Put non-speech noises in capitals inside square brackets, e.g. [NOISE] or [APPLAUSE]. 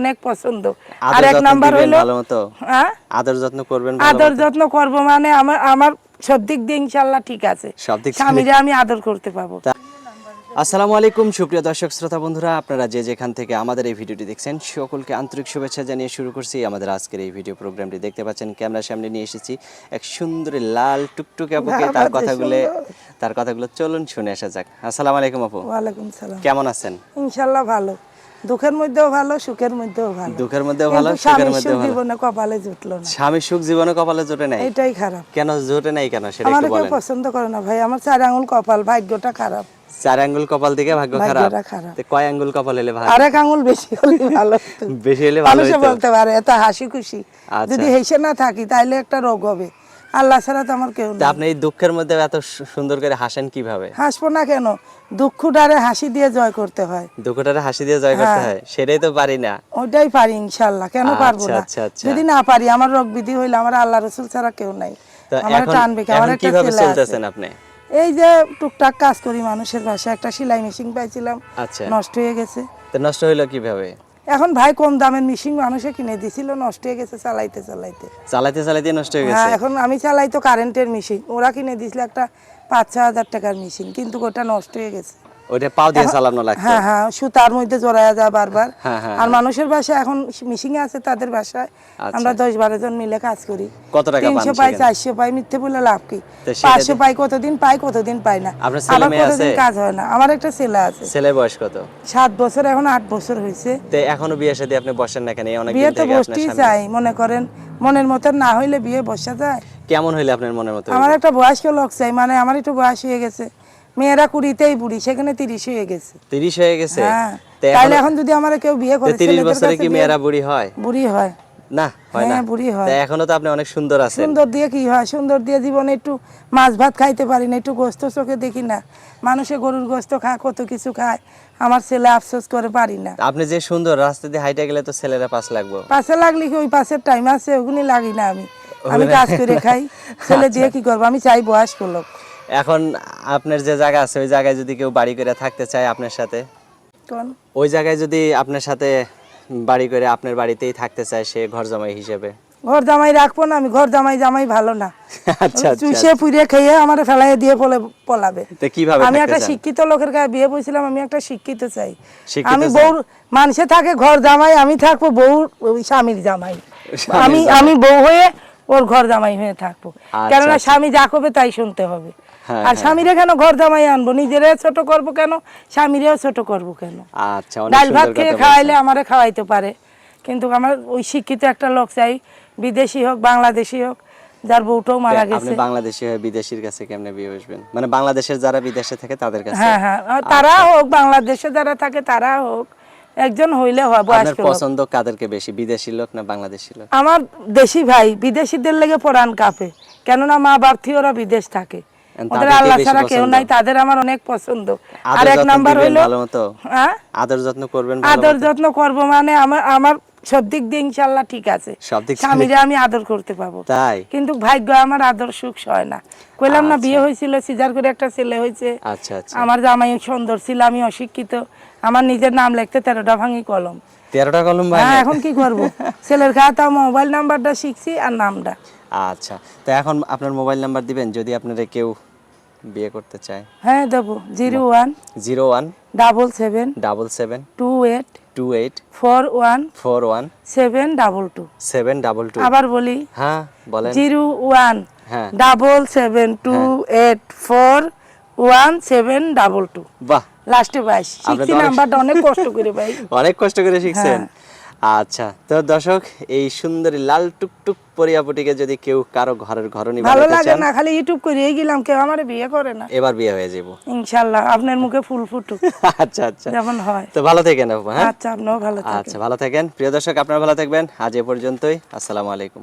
অনেক পছন্দ। আর এক নাম্বার হইল হ্যাঁ? আদর যত্ন করবেন আদর যত্ন করব মানে আমার আমার সব দিক দিয়ে ইনশাল্লাহ ঠিক আছে। স্বামীরা আমি আদর করতে পাবো। আসসালামু আলাইকুম সুপ্রিয় দর্শক শ্রোতা বন্ধুরা আপনারা যে যেখান থেকে আমাদের এই ভিডিওটি দেখছেন সকলকে আন্তরিক শুভেচ্ছা জানিয়ে শুরু করছি আমাদের আজকের এই ভিডিও প্রোগ্রামটি। দেখতে পাচ্ছেন ক্যামেরার সামনে নিয়ে এসেছি এক সুন্দর লাল টুকটুকে আপুকে। তার কথাগুলো তার কথাগুলো চলুন শুনে আসা যাক। আসসালামু আলাইকুম আপু। ওয়ালাইকুম সালাম। কেমন আছেন? ইনশাল্লাহ ভালো। দুঃখের মধ্যেও ভালো সুখের মধ্যেও ভালো। দুঃখের মধ্যেও ভালো সুখের মধ্যেও ভালো। জীবনে কপালে জুটলো না। স্বামী সুখ জীবনে কপালে জোটে নাই? এটাই খারাপ। কেন জোটে নাই কেন? সেটা একটু বলেন। পছন্দ করে না ভাই। আমার চার আঙুল কপাল ভাগ্যটা খারাপ। চার আঙ্গুল কপাল দিকে ভাগ্য খারাপ। তো কয় আঙ্গুল কপাল হলে ভালো? আরেক আঙুল বেশি হলে ভালো বেশি হলে ভালো বলতে পারে এত হাসি খুশি। আচ্ছা। যদি হেসে না থাকি তাহলে একটা রোগ হবে। আল্লাহ ছাড়া তো আমার কেউ আপনি এই দুঃখের মধ্যে এত সুন্দর করে হাসেন কীভাবে? হাসবো না কেন? দুঃখটারে হাসি দিয়ে জয় করতে হয়। দুঃখটারে হাসি দিয়ে জয় করতে হয়। সেটাই তো পারি না। ওইটাই পারি ইনশাল্লাহ কেন পারব আচ্ছা, না? আচ্ছা, আচ্ছা। যদি না পারি আমার রোগ বিধি হইলে আমার আল্লাহ রসুল ছাড়া কেউ নাই। আমার টানবে কে? আমার একটা কীভাবে ছেলে। চলতেছেন আপনি? এই যে টুকটাক কাজ করি মানুষের বাসায় একটা সেলাই মেশিন পাইছিলাম। আচ্ছা। নষ্ট হয়ে গেছে। তো নষ্ট হইল কীভাবে? এখন ভাই কম দামের মেশিন মানুষে কিনে দিছিল নষ্ট হয়ে গেছে চালাইতে চালাইতে। চালাইতে চালাইতে নষ্ট হয়ে গেছে? হ্যাঁ এখন আমি চালাই তো কারেন্টের মেশিন ওরা কিনে দিছিল একটা পাঁচ ছ হাজার টাকার মেশিন কিন্তু ওটা নষ্ট হয়ে গেছে। ওইটা পাও দিয়ে চালানো লাগতো। হ্যাঁ হ্যাঁ সুতার মধ্যে জড়ায়া যায় বারবার। হ্যাঁ, হ্যাঁ, আর মানুষের বাসায় এখন মেশিন আছে তাদের বাসায়। আমরা দশ বারো জন মিলে কাজ করি। কত টাকা পান পাই সেখানে? চারশো পাই মিথ্যে বলে লাভ কি? তো সেটা পাঁচশো পাই কতদিন পাই কতদিন পাই না। আপনার ছেলে মেয়ে আছে? কাজ হয় না। আমার একটা ছেলে আছে। ছেলের বয়স কত? সাত বছর এখন আট বছর হয়েছে। তো এখনও বিয়ে সাথে আপনি বসেন না কেন? এই অনেক বিয়ে তো বসতেই চাই মনে করেন। মনের মতন না হইলে বিয়ে বসা যায়। কেমন হইলে আপনার মনের মতো আমার একটা বয়স্ক লোক চাই মানে আমার একটু বয়স হয়ে গেছে। মেয়েরা কুড়িতেই বুড়ি সেখানে তিরিশ হয়ে গেছে। তিরিশ হয়ে গেছে? হ্যাঁ। তো তাইলে এখন যদি আমার কেউ বিয়ে করে তিরিশ বছরে কি মেয়েরা বুড়ি হয়? বুড়ি হয়। না হয় না। বুড়ি এখনও তো আপনি অনেক সুন্দর আছেন। সুন্দর দিয়ে কি হয়? সুন্দর দিয়ে জীবনে একটু মাছ ভাত খাইতে পারি না একটু গোস্ত চোখে দেখি না। মানুষে গরুর গোস্ত খায় কত কিছু খায়। আমার ছেলে আফসোস করে পারি না। আপনি যে সুন্দর রাস্তা দিয়ে হাইটে গেলে তো ছেলেরা পাস লাগবো। পাশে লাগলি কি ওই পাশের টাইম আছে? ওগুলি লাগি না আমি। আমি কাজ করে খাই। ছেলে দিয়ে কি করব? আমি চাই বয়স্ক লোক। এখন আপনার যে জায়গা আছে ওই জায়গায় যদি কেউ বাড়ি করে থাকতে চায় আপনার সাথে? ওই জায়গায় যদি আপনার সাথে বাড়ি করে আপনার বাড়িতেই থাকতে চায় সে ঘর জামাই হিসেবে? ঘর জামাই রাখব না আমি ঘর জামাই জামাই ভালো না। আচ্ছা আচ্ছা। চুষে পুড়িয়ে খেয়ে আমার দিয়ে পলে পলাবে। তো কীভাবে আমি একটা শিক্ষিত লোকের গায়ে বিয়ে বলছিলাম আমি একটা শিক্ষিত চাই। আমি? বউ মানুষে থাকে ঘর জামাই আমি থাকব বউ স্বামীর জামাই। আমি আমি বউ হয়ে ওর ঘর জামাই হয়ে থাকব। আচ্ছা, কেননা আচ্ছা। স্বামী যা করবে তাই শুনতে হবে। আর স্বামীরে কেন ঘর জামাই আনব? নিজেরে ছোট করব কেন? স্বামীরেও ছোট করব কেন? আচ্ছা ডাল ভাত খেয়ে খাওয়াইলে আমারে খাওয়াইতে পারে। কিন্তু আমার ওই শিক্ষিত একটা লোক চাই বিদেশি হোক বাংলাদেশি হোক যার বউটাও মারা বলছেন। আপনি বাংলাদেশি হয়ে বিদেশির কাছে কেমনে বিয়ে বসবেন? মানে বাংলাদেশের যারা বিদেশে থাকে তাদের কাছে? হ্যাঁ হ্যাঁ। তারা হোক বাংলাদেশে যারা থাকে তারা হোক একজন হইলে হয় আপনার বয়স্ক পছন্দ কাদেরকে বেশি বিদেশি লোক না বাংলাদেশি লোক? আমার দেশি ভাই বিদেশিদের লেগে পরাণ কাপে। কেননা মা বাপ বিদেশ থাকে। ওদের আল্লাহ ছাড়া কেউ নাই তাদের আমার অনেক পছন্দ। আর এক নাম্বার মতো। হ্যাঁ? আদর যত্ন করবেন আদর যত্ন করব মানে আমার আমার সব দিক দিয়ে ইনশাল্লাহ ঠিক আছে। স্বামীরে আমি আদর করতে পাবো। তাই? কিন্তু ভাগ্য আমার আদর সুখ হয় না। কইলাম না বিয়ে হয়েছিল সিজার করে একটা ছেলে হয়েছে। আচ্ছা আচ্ছা। আমার জামাই সুন্দর ছিল আমি অশিক্ষিত। আমার নিজের নাম লিখতে তেরোটা ভাঙি কলম। তেরোটা কলম ভাই হ্যাঁ এখন কি করব? ছেলের খাতা মোবাইল নাম্বারটা শিখছি আর নামটা। আচ্ছা। তো এখন আপনার মোবাইল নাম্বার দিবেন যদি আপনারা কেউ বিয়ে করতে চায়। হ্যাঁ দেবো। Zero one zero one double seven double seven two eight two eight four one four one seven double two. Seven double two. আবার বলি। হ্যাঁ বলেন। জিরো ওয়ান হ্যাঁ। Double seven two eight four one seven double two. বাহ। লাস্টে বাইশ নাম্বারটা অনেক কষ্ট করে ভাই। [LAUGHS] অনেক কষ্ট করে শিখছেন। হ্যাঁ। আচ্ছা তো দর্শক এই সুন্দরী লাল টুকটুক পরিয়াপটিকে যদি কেউ কারও ঘরের ঘরনি ভালো লাগে না খালি ইউটিউব করে গেলাম কেউ আমার বিয়ে করে না। এবার বিয়ে হয়ে যাব ইনশাআল্লাহ আপনার মুখে ফুল ফুটুক। [LAUGHS] আচ্ছা আচ্ছা। যেমন হয়। তো ভালো থাকেন আপু হ্যাঁ? আচ্ছা আপনিও ভালো থাকেন। আচ্ছা ভালো থাকেন। প্রিয় দর্শক আপনারা ভালো থাকবেন। আজ এ পর্যন্তই। আসসালামু আলাইকুম।